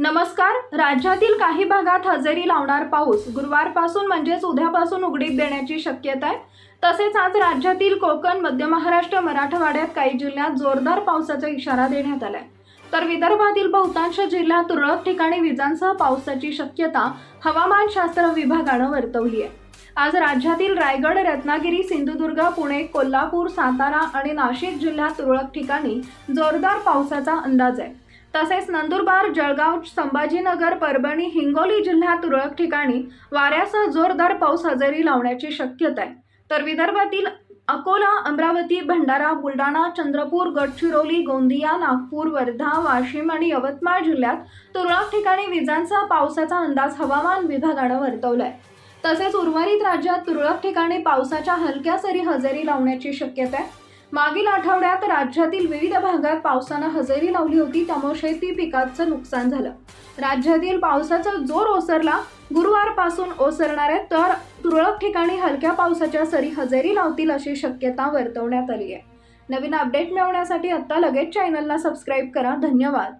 नमस्कार. राज्यातील काही भागात हजेरी लावणार पाऊस. गुरुवारपासून म्हणजेच उद्यापासून उघडीप देण्याची शक्यता आहे तसेच आज राज्यातील कोकण मध्य महाराष्ट्र मराठवाड्यात काही जिल्ह्यात जोरदार पावसाचा इशारा देण्यात आलाय. तर विदर्भातील बहुतांश जिल्ह्यात तुरळक ठिकाणी विजांसह पावसाची शक्यता हवामानशास्त्र विभागानं वर्तवली आहे. आज राज्यातील रायगड रत्नागिरी सिंधुदुर्ग पुणे कोल्हापूर सातारा आणि नाशिक जिल्ह्यात तुरळक ठिकाणी जोरदार पावसाचा अंदाज आहे. तसेच नंदुरबार जळगाव संभाजीनगर परभणी हिंगोली जिल्ह्यात तुरळक ठिकाणी वाऱ्यासह जोरदार पाऊस हजेरी लावण्याची शक्यता आहे. तर विदर्भातील अकोला अमरावती भंडारा बुलढाणा चंद्रपूर गडचिरोली गोंदिया नागपूर वर्धा वाशिम आणि यवतमाळ जिल्ह्यात तुरळक ठिकाणी विजांचा पावसाचा अंदाज हवामान विभागानं वर्तवलाय. तसेच उर्वरित राज्यात तुरळक ठिकाणी पावसाच्या हलक्या सरी हजेरी लावण्याची शक्यता आहे. मागील आठवड्यात राज्यातील विविध भागात पावसानं हजेरी लावली होती त्यामुळे शेती पिकाचं नुकसान झालं. राज्यातील पावसाचा जोर ओसरला गुरुवारपासून ओसरणार आहे तर तुरळक ठिकाणी हलक्या पावसाच्या सरी हजेरी लावतील अशी शक्यता वर्तवण्यात आली आहे. नवीन अपडेट मिळवण्यासाठी आत्ता लगेच चॅनलला सबस्क्राईब करा. धन्यवाद.